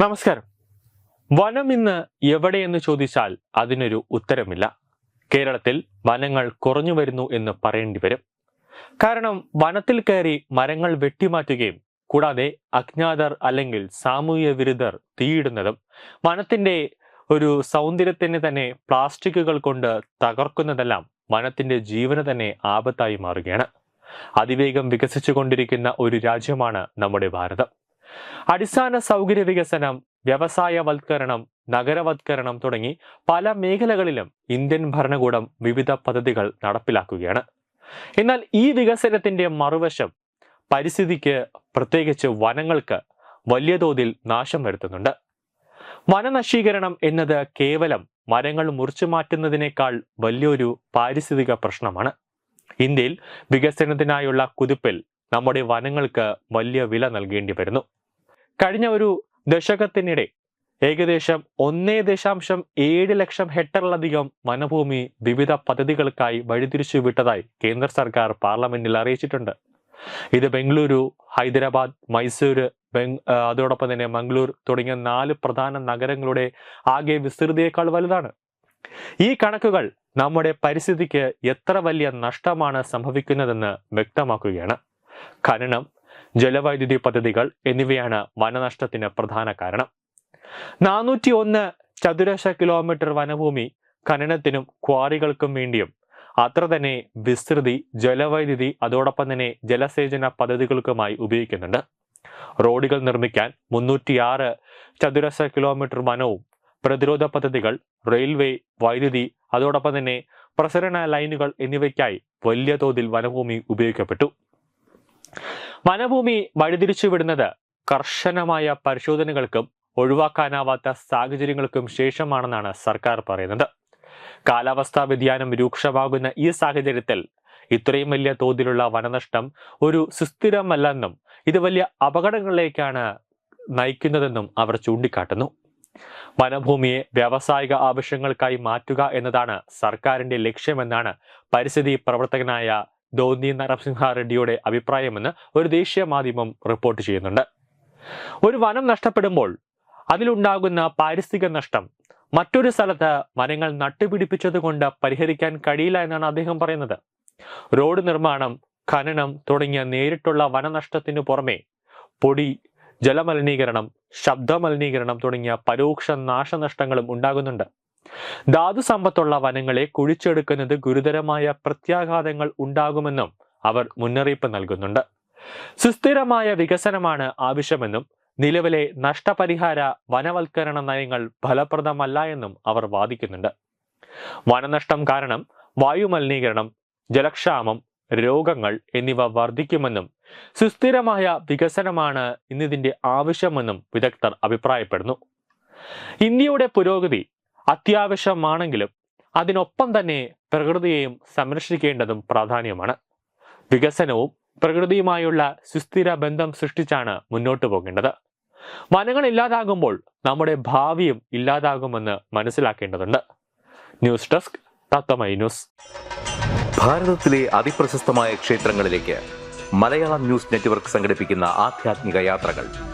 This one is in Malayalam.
നമസ്കാരം. വനം ഇന്ന് എവിടെയെന്ന് ചോദിച്ചാൽ അതിനൊരു ഉത്തരമില്ല. കേരളത്തിൽ വനങ്ങൾ കുറഞ്ഞു വരുന്നു എന്ന് പറയേണ്ടി വരും. കാരണം വനത്തിൽ കയറി മരങ്ങൾ വെട്ടിമാറ്റുകയും കൂടാതെ അജ്ഞാതർ അല്ലെങ്കിൽ സാമൂഹ്യ വിരുദ്ധർ തീയിടുന്നതും വനത്തിന്റെ ഒരു സൗന്ദര്യത്തിന് തന്നെ പ്ലാസ്റ്റിക്കുകൾ കൊണ്ട് തകർക്കുന്നതെല്ലാം വനത്തിന്റെ ജീവന് തന്നെ ആപത്തായി മാറുകയാണ്. അതിവേഗം വികസിച്ചുകൊണ്ടിരിക്കുന്ന ഒരു രാജ്യമാണ് നമ്മുടെ ഭാരതം. അടിസ്ഥാന സൗകര്യ വികസനം വ്യവസായവൽക്കരണം നഗരവത്കരണം തുടങ്ങി പല മേഖലകളിലും ഇന്ത്യൻ ഭരണകൂടം വിവിധ പദ്ധതികൾ നടപ്പിലാക്കുകയാണ്. എന്നാൽ ഈ വികസനത്തിന്റെ മറുവശം പരിസ്ഥിതിക്ക് പ്രത്യേകിച്ച് വനങ്ങൾക്ക് വലിയ തോതിൽ നാശം വരുത്തുന്നുണ്ട്. വനനശീകരണം എന്നത് കേവലം മരങ്ങൾ മുറിച്ചു മാറ്റുന്നതിനേക്കാൾ വലിയൊരു പാരിസ്ഥിതിക പ്രശ്നമാണ്. ഇന്ത്യയിൽ വികസനത്തിനായുള്ള കുതിപ്പിൽ നമ്മുടെ വനങ്ങൾക്ക് വലിയ വില നൽകേണ്ടി വരുന്നു. കഴിഞ്ഞ ഒരു ദശകത്തിനിടെ ഏകദേശം ഒന്നേ ദശാംശം ഏഴ് ലക്ഷം ഹെക്ടറിലധികം വനഭൂമി വിവിധ പദ്ധതികൾക്കായി വഴിതിരിച്ചു വിട്ടതായി കേന്ദ്ര സർക്കാർ പാർലമെന്റിൽ അറിയിച്ചിട്ടുണ്ട്. ഇത് ബംഗളൂരു ഹൈദരാബാദ് മൈസൂര് അതോടൊപ്പം തന്നെ മംഗളൂർ തുടങ്ങിയ നാല് പ്രധാന നഗരങ്ങളുടെ ആകെ വിസ്തൃതിയേക്കാൾ വലുതാണ്. ഈ കണക്കുകൾ നമ്മുടെ പരിസ്ഥിതിക്ക് എത്ര വലിയ നഷ്ടമാണ് സംഭവിക്കുന്നതെന്ന് വ്യക്തമാക്കുകയാണ്. ഖനനം ജലവൈദ്യുതി പദ്ധതികൾ എന്നിവയാണ് വനനഷ്ടത്തിന് പ്രധാന കാരണം. നാനൂറ്റി ഒന്ന് ചതുരശ്ര കിലോമീറ്റർ വനഭൂമി ഖനനത്തിനും ക്വാറികൾക്കും വേണ്ടിയും അത്ര തന്നെ വിസ്തൃതി ജലവൈദ്യുതി അതോടൊപ്പം തന്നെ ജലസേചന പദ്ധതികൾക്കുമായി ഉപയോഗിക്കുന്നുണ്ട്. റോഡുകൾ നിർമ്മിക്കാൻ മുന്നൂറ്റിയാറ് ചതുരശ്ര കിലോമീറ്റർ വനവും പ്രതിരോധ പദ്ധതികൾ റെയിൽവേ വൈദ്യുതി അതോടൊപ്പം തന്നെ പ്രസരണ ലൈനുകൾ എന്നിവയ്ക്കായി വലിയ തോതിൽ വനഭൂമി ഉപയോഗിക്കപ്പെട്ടു. വനഭൂമി വഴിതിരിച്ചു വിടുന്നത് കർശനമായ പരിശോധനകൾക്കും ഒഴിവാക്കാനാവാത്ത സാഹചര്യങ്ങൾക്കും ശേഷമാണെന്നാണ് സർക്കാർ പറയുന്നത്. കാലാവസ്ഥാ വ്യതിയാനം രൂക്ഷമാകുന്ന ഈ സാഹചര്യത്തിൽ ഇത്രയും വലിയ തോതിലുള്ള വനനഷ്ടം ഒരു സുസ്ഥിരമല്ലെന്നും ഇത് വലിയ അപകടങ്ങളിലേക്കാണ് നയിക്കുന്നതെന്നും അവർ ചൂണ്ടിക്കാട്ടുന്നു. വനഭൂമിയെ വ്യാവസായിക ആവശ്യങ്ങൾക്കായി മാറ്റുക എന്നതാണ് സർക്കാരിന്റെ ലക്ഷ്യമെന്നാണ് പരിസ്ഥിതി പ്രവർത്തകനായ ധോനി നരസിംഹ റെഡ്ഡിയുടെ അഭിപ്രായമെന്ന് ഒരു ദേശീയ മാധ്യമം റിപ്പോർട്ട് ചെയ്യുന്നുണ്ട്. ഒരു വനം നഷ്ടപ്പെടുമ്പോൾ അതിലുണ്ടാകുന്ന പാരിസ്ഥിതിക നഷ്ടം മറ്റൊരു സ്ഥലത്ത് വനങ്ങൾ നട്ടുപിടിപ്പിച്ചത് കൊണ്ട് പരിഹരിക്കാൻ കഴിയില്ല എന്നാണ് അദ്ദേഹം പറയുന്നത്. റോഡ് നിർമ്മാണം ഖനനം തുടങ്ങിയ നേരിട്ടുള്ള വനനഷ്ടത്തിനു പുറമെ പൊടി ജലമലിനീകരണം ശബ്ദമലിനീകരണം തുടങ്ങിയ പരോക്ഷ നാശനഷ്ടങ്ങളും ഉണ്ടാകുന്നുണ്ട്. ധാതു സമ്പത്തുള്ള വനങ്ങളെ കുഴിച്ചെടുക്കുന്നത് ഗുരുതരമായ പ്രത്യാഘാതങ്ങൾ ഉണ്ടാകുമെന്നും അവർ മുന്നറിയിപ്പ് നൽകുന്നുണ്ട്. സുസ്ഥിരമായ വികസനമാണ് ആവശ്യമെന്നും നിലവിലെ നഷ്ടപരിഹാര വനവൽക്കരണ നയങ്ങൾ ഫലപ്രദമല്ല എന്നും അവർ വാദിക്കുന്നുണ്ട്. വനനഷ്ടം കാരണം വായുമലിനീകരണം ജലക്ഷാമം രോഗങ്ങൾ എന്നിവ വർദ്ധിക്കുമെന്നും സുസ്ഥിരമായ വികസനമാണ് ഇന്നിതിന്റെ ആവശ്യമെന്നും വിദഗ്ധർ അഭിപ്രായപ്പെടുന്നു. ഇന്ത്യയുടെ പുരോഗതി അത്യാവശ്യമാണെങ്കിലും അതിനൊപ്പം തന്നെ പ്രകൃതിയെയും സംരക്ഷിക്കേണ്ടതും പ്രാധാന്യമാണ്. വികസനവും പ്രകൃതിയുമായുള്ള സുസ്ഥിര ബന്ധം സൃഷ്ടിച്ചാണ് മുന്നോട്ടു പോകേണ്ടത്. വനങ്ങൾ ഇല്ലാതാകുമ്പോൾ നമ്മുടെ ഭാവിയും ഇല്ലാതാകുമെന്ന് മനസ്സിലാക്കേണ്ടതുണ്ട്. News desk Tatwamayi news. ഭാരതത്തിലെ അതിപ്രശസ്തമായ ക്ഷേത്രങ്ങളിലേക്ക് മലയാളം ന്യൂസ് നെറ്റ്വർക്ക് സംഘടിപ്പിക്കുന്ന ആധ്യാത്മിക യാത്രകൾ.